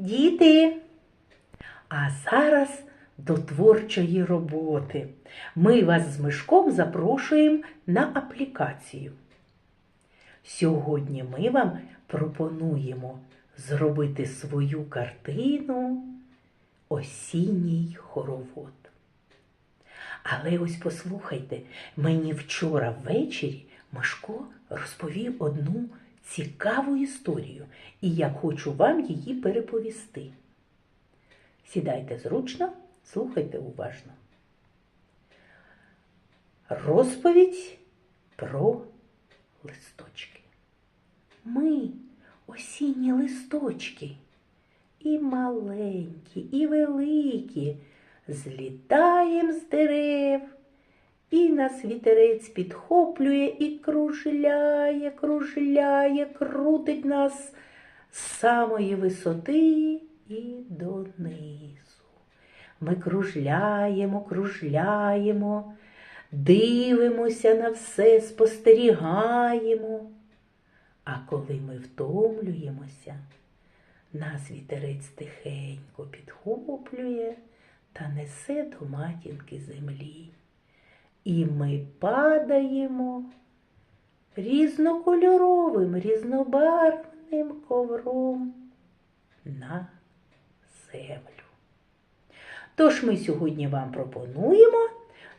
Діти! А зараз до творчої роботи. Ми вас з Мишком запрошуємо на аплікацію. Сьогодні ми вам пропонуємо зробити свою картину Осінній хоровод. Але ось послухайте, мені вчора ввечері Мишко розповів одну цікаву історію, і я хочу вам її переповісти. Сідайте зручно, слухайте уважно. Розповідь про листочки. Ми осінні листочки, і маленькі, і великі, злітаєм з дерев, і нас вітерець підхоплює і кружляє, кружляє, крутить нас з самої висоти і донизу. Ми кружляємо, кружляємо, дивимося на все, спостерігаємо. А коли ми втомлюємося, нас вітерець тихенько підхоплює та несе до матінки землі. І ми падаємо різнокольоровим, різнобарвним ковром на землю. Тож ми сьогодні вам пропонуємо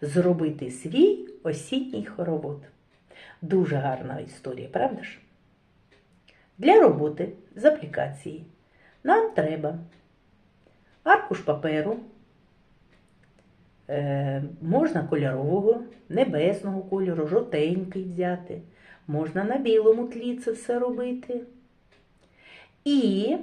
зробити свій осінній хоровод. Дуже гарна історія, правда ж? Для роботи з аплікації нам треба аркуш паперу, можна кольорового, небесного кольору, жовтенький взяти, можна на білому тлі це все робити. І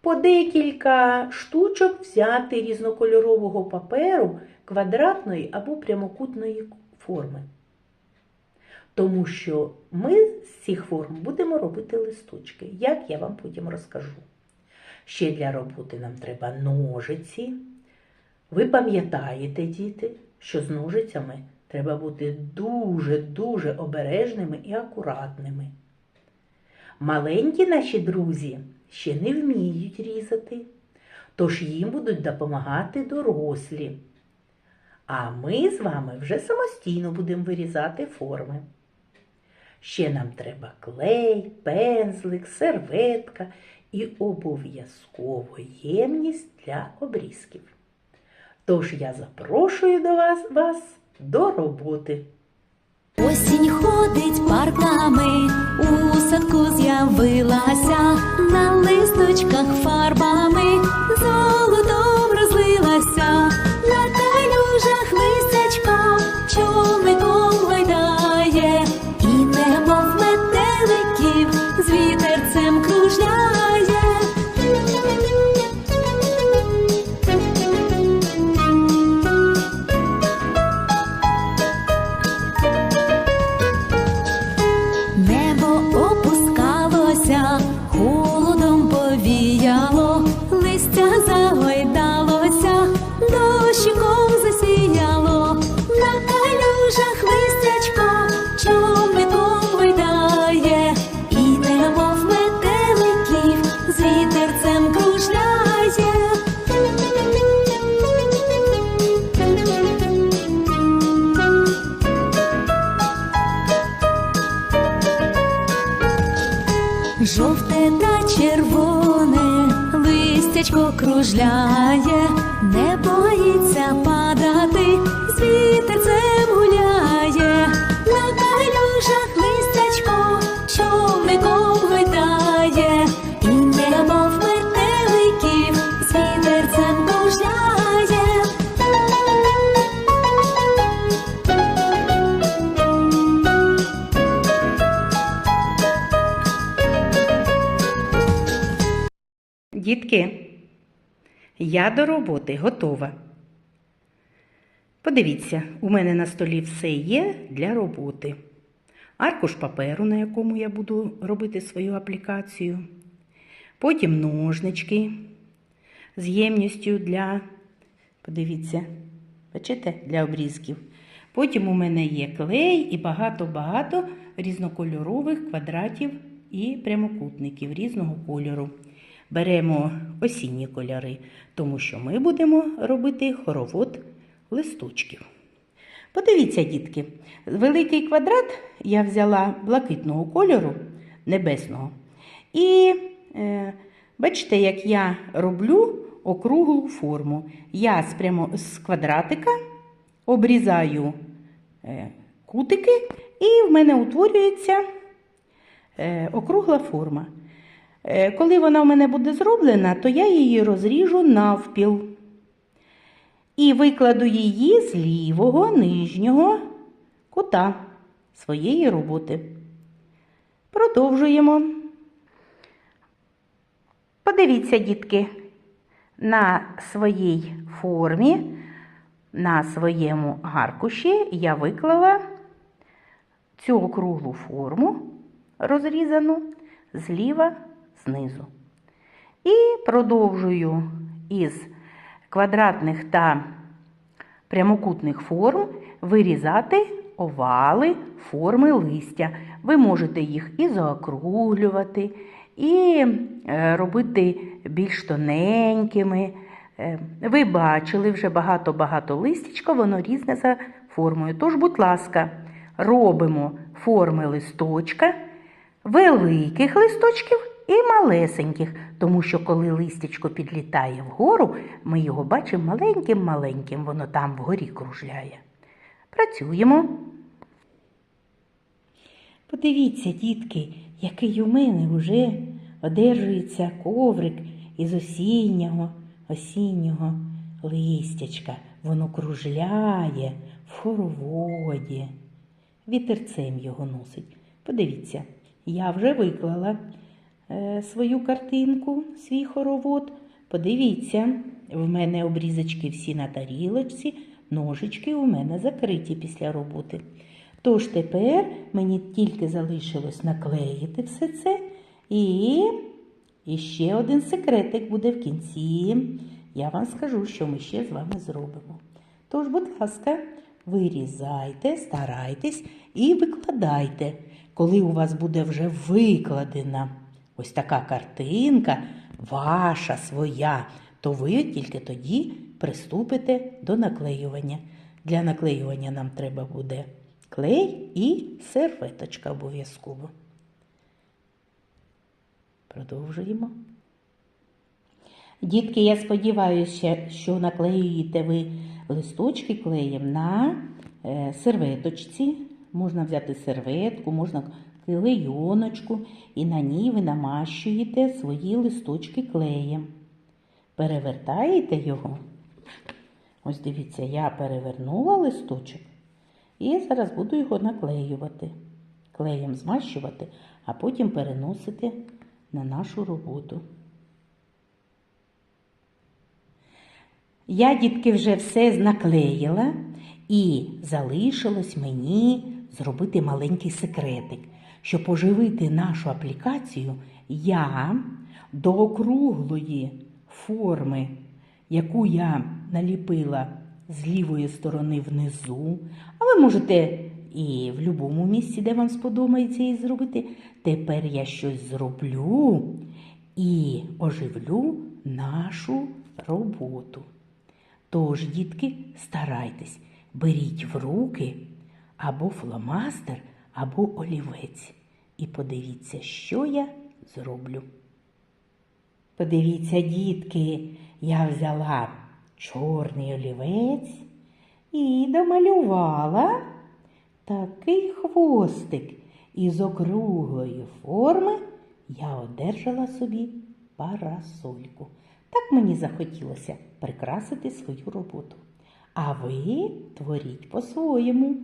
по декілька штучок взяти різнокольорового паперу квадратної або прямокутної форми. Тому що ми з цих форм будемо робити листочки, як я вам потім розкажу. Ще для роботи нам треба ножиці. Ви пам'ятаєте, діти, що з ножицями треба бути дуже-дуже обережними і акуратними. Маленькі наші друзі ще не вміють різати, тож їм будуть допомагати дорослі. А ми з вами вже самостійно будемо вирізати форми. Ще нам треба клей, пензлик, серветка і обов'язково ємність для обрізків. Тож я запрошую до вас, вас до роботи. Осінь ходить парками, у садку з'явилася, на листочках фарбами, золотом розлилася, на калюжах листячко, човником гойдає, і немов метеликів з вітерцем кружляє. Жовте та червоне листячко кружляє, не боїться падати, Дітки, я до роботи готова. Подивіться, у мене на столі все є для роботи. Аркуш паперу, на якому я буду робити свою аплікацію. Потім ножнички з ємністю для, подивіться, бачите, для обрізків. Потім у мене є клей і багато-багато різнокольорових квадратів і прямокутників різного кольору. Беремо осінні кольори, тому що ми будемо робити хоровод листочків. Подивіться, дітки, великий квадрат я взяла блакитного кольору, небесного. І е, бачите, як я роблю округлу форму. Я з, з квадратика обрізаю е, кутики, і в мене утворюється е, округла форма. Е, коли вона в мене буде зроблена, то я її розріжу навпіл і викладу її з лівого нижнього кута своєї роботи. Продовжуємо. Подивіться, дітки, на своїй формі, на своєму гаркуші я виклала цю округлу форму розрізану зліва знизу. І продовжую із квадратних та прямокутних форм вирізати овали форми листя. Ви можете їх і заокруглювати, і е, робити більш тоненькими. Е, Ви бачили вже багато-багато листячка, воно різне за формою. Тож, будь ласка, робимо форми листочка, великих листочків і малесеньких, тому що коли листячко підлітає вгору, ми його бачимо маленьким-маленьким, воно там вгорі кружляє. Працюємо. Подивіться, дітки, який у мене вже одержується коврик із осіннього, осіннього листячка. Воно кружляє в хороводі. Вітерцем його носить. Подивіться, я вже виклала свою картинку, свій хоровод. Подивіться, в мене обрізочки всі на тарілочці, ножички у мене закриті після роботи. Тож тепер мені тільки залишилось наклеїти все це. І, і ще один секретик буде в кінці. Я вам скажу, що ми ще з вами зробимо. Тож, будь ласка, вирізайте, старайтесь і викладайте. Коли у вас буде вже викладена ось така картинка, ваша своя, то ви тільки тоді приступите до наклеювання. Для наклеювання нам треба буде клей і серветочка обов'язково. Продовжуємо. Дітки, я сподіваюся, що наклеюєте ви листочки клеєм на е, серветочці. Можна взяти серветку, можна клейоночку, і на ній ви намащуєте свої листочки клеєм. Перевертаєте його. Ось дивіться, я перевернула листочок і зараз буду його наклеювати. Клеєм змащувати, а потім переносити на нашу роботу. Я, дітки, вже все наклеїла і залишилось мені зробити маленький секретик. Щоб оживити нашу аплікацію, я до округлої форми, яку я наліпила з лівої сторони внизу, а ви можете і в будь-якому місці, де вам сподобається її зробити. Тепер я щось зроблю і оживлю нашу роботу. Тож, дітки, старайтесь, беріть в руки або фломастер, або олівець. І подивіться, що я зроблю. Подивіться, дітки, я взяла чорний олівець і домалювала такий хвостик із округлої форми я одержала собі парасольку. Так мені захотілося прикрасити свою роботу. А ви творіть по-своєму.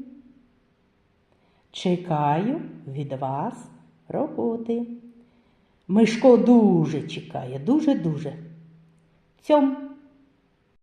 Чекаю від вас роботи. Мишко дуже чекає, дуже-дуже. Цьом.